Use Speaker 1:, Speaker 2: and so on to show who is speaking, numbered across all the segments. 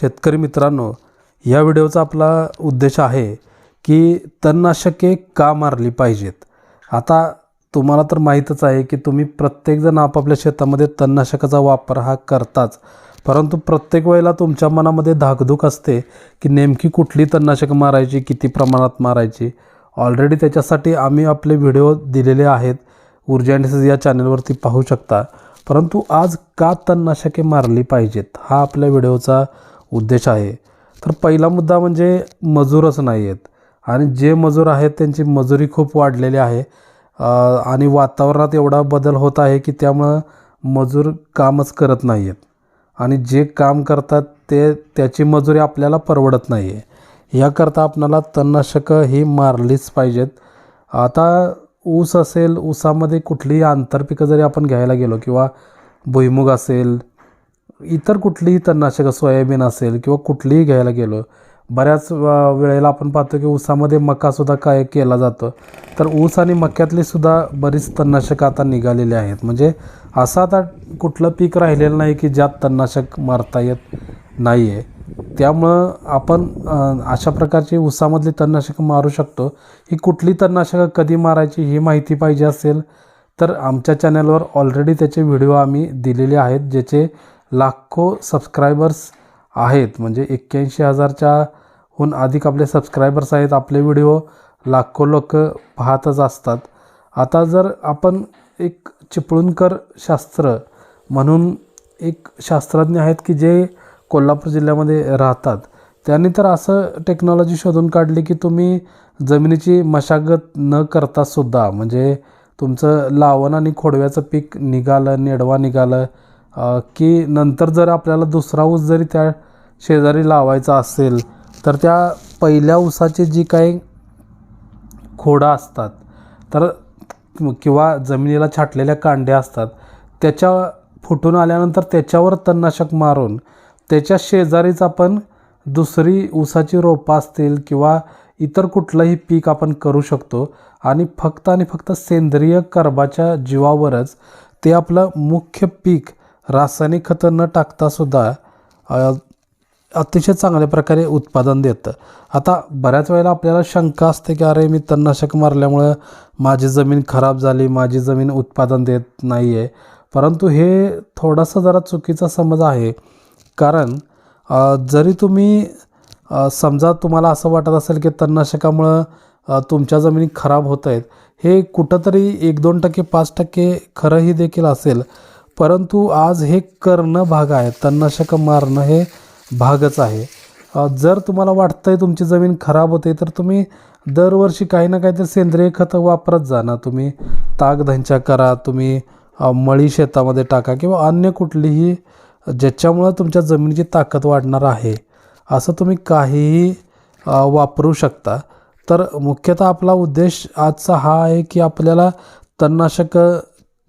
Speaker 1: शेतकरी मित्रांनो या व्हिडिओचा आपला उद्देश आहे की तणनाशके का मारली पाहिजेत? आता तुम्हाला तर माहीतच आहे की तुम्ही प्रत्येकजण आपापल्या शेतामध्ये तणनाशकाचा वापर हा करताच. परंतु प्रत्येक वेळेला तुमच्या मनामध्ये धाकधूक असते की नेमकी कुठली तणनाशकं मारायची किती प्रमाणात मारायची. ऑलरेडी त्याच्यासाठी आम्ही आपले व्हिडिओ दिलेले आहेत. ऊर्जा अँड या चॅनलवरती पाहू शकता. परंतु आज का तणनाशके मारली पाहिजेत? हा आपल्या व्हिडिओचा उद्देश आहे. तर पहिला मुद्दा म्हणजे मजूरच नाही आहेत आणि जे मजूर आहेत त्यांची मजुरी खूप वाढलेली आहे. आणि वातावरणात एवढा बदल होत आहे की त्यामुळं मजूर कामच करत नाही आहेत आणि जे काम करतात ते त्याची मजुरी आपल्याला परवडत नाही आहे याकरता आपणाला तणनाशकं ही मारलीच पाहिजेत. आता ऊस असेल ऊसामध्ये कुठलीही आंतरपिकं जरी आपण घ्यायला गेलो किंवा भुईमुग असेल इतर कुठलीही तणनाशकं सोयाबीन असेल किंवा कुठलीही घ्यायला गेलो बऱ्याच वेळेला आपण पाहतो की ऊसामध्ये मकासुद्धा काय केला जातो. तर ऊस आणि मक्यातली सुद्धा बरीच तणनाशकं आता निघालेली आहेत. म्हणजे असं आता कुठलं पीक राहिलेलं नाही की ज्यात तणनाशक मारता येत नाही आहे त्यामुळं आपण अशा प्रकारची ऊसामधली तणनाशकं मारू शकतो. ही कुठली तणनाशकं कधी मारायची ही माहिती पाहिजे असेल तर आमच्या चॅनलवर ऑलरेडी त्याचे व्हिडिओ आम्ही दिलेले आहेत ज्याचे लाखो सबस्क्रायबर्स आहेत. म्हणजे एक्क्याऐंशी हजारच्या हून अधिक आपले सबस्क्रायबर्स आहेत. आपले व्हिडिओ लाखो लोक पाहतच असतात. आता जर आपण एक चिपळूणकर शास्त्र म्हणून एक शास्त्रज्ञ आहेत की जे कोल्हापूर जिल्ह्यामध्ये राहतात त्यांनी तर असं टेक्नॉलॉजी शोधून काढली की तुम्ही जमिनीची मशागत न करता सुद्धा म्हणजे तुमचं लावण आणि खोडव्याचं पीक निघालं नेडवा निघालं की नंतर जर आपल्याला दुसरा ऊस जरी त्या शेजारी लावायचा असेल तर त्या पहिल्या ऊसाची जी काही खोडं असतात तर किंवा जमिनीला छाटलेल्या कांड्या असतात त्याच्या फुटून आल्यानंतर त्याच्यावर तणनाशक मारून त्याच्या शेजारीच आपण दुसरी ऊसाची रोपं असतील किंवा इतर कुठलंही पीक आपण करू शकतो आणि फक्त आणि फक्त सेंद्रिय कर्बाच्या जीवावरच ते आपलं मुख्य पीक रासायनिक खतं न टाकतासुद्धा सुद्धा अतिशय चांगल्या प्रकारे उत्पादन देतं. आता बऱ्याच वेळेला आपल्याला शंका असते की अरे मी तणनाशक मारल्यामुळं माझी जमीन खराब झाली माझी जमीन उत्पादन देत नाही आहे परंतु हे थोडासा जरा चुकीचा समज आहे. कारण जरी तुम्ही समजा तुम्हाला असं वाटत असेल की तणनाशकामुळं तुमच्या जमिनी खराब होत आहेत हे कुठंतरी एक दोन टक्के पाच टक्के खरंही देखील असेल. परंतु आज हे करणं भाग आहे. तणनाशकं मारणं हे भागच आहे. जर तुम्हाला वाटतंय तुमची जमीन खराब होते तर तुम्ही दरवर्षी काही ना काहीतरी सेंद्रिय खतं वापरत जा ना. तुम्ही ताकधंच्या करा तुम्ही मळी शेतामध्ये टाका किंवा अन्य कुठलीही ज्याच्यामुळं तुमच्या जमिनीची ताकद वाढणार आहे असं तुम्ही काहीही वापरू शकता. तर मुख्यतः आपला उद्देश आजचा हा आहे की आपल्याला तणनाशकं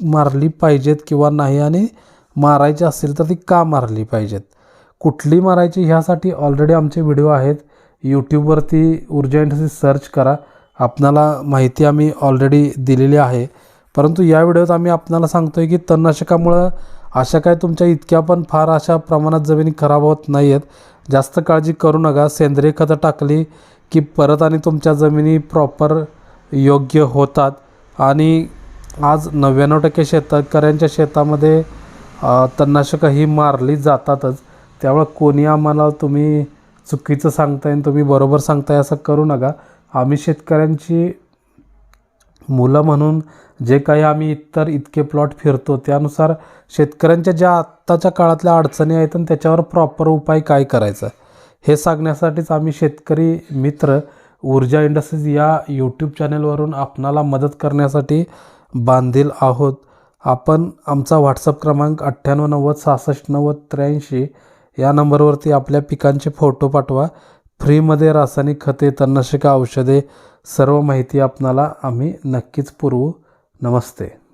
Speaker 1: मारली पाहिजेत किंवा नाही आणि मारायची असेल तर ती का मारली पाहिजेत? कुठली मारायची ह्यासाठी ऑलरेडी आमचे व्हिडिओ आहेत. यूट्यूबवरती ऊर्जा इंडस्ट्री सर्च करा. आपणाला माहिती आम्ही ऑलरेडी दिलेली आहे. परंतु या व्हिडिओत आम्ही आपणाला सांगतोय की तणनाशकामुळं अशा काय तुमच्या इतक्या पण फार अशा प्रमाणात जमिनी खराब होत नाही आहेत जास्त काळजी करू नका. सेंद्रिय खतं टाकली की परत आणि तुमच्या जमिनी प्रॉपर योग्य होतात. आणि आज नव्याण्णव टक्के शेतकऱ्यांच्या शेतामध्ये तणनाशकं ही मारली जातातच. त्यामुळं कोणी आम्हाला तुम्ही चुकीचं सांगताय आणि तुम्ही बरोबर सांगताय असं करू नका. आम्ही शेतकऱ्यांची मुलं म्हणून जे काही आम्ही इतर इतके प्लॉट फिरतो त्यानुसार शेतकऱ्यांच्या ज्या आत्ताच्या काळातल्या अडचणी आहेत आणि त्याच्यावर प्रॉपर उपाय काय करायचा? हे सांगण्यासाठीच आम्ही शेतकरी मित्र ऊर्जा इंडस्ट्रीज या यूट्यूब चॅनलवरून आपणाला मदत करण्यासाठी बांधील आहोत. आपण आमचा व्हॉट्सअप क्रमांक अठ्ठ्याण्णव नव्वद सहासष्ट नव्वद त्र्याऐंशी या नंबरवरती आपल्या पिकांचे फोटो पाठवा. फ्रीमध्ये रासायनिक खते तणनाशक औषधे सर्व माहिती आपणाला आम्ही नक्कीच पुरवू. नमस्ते.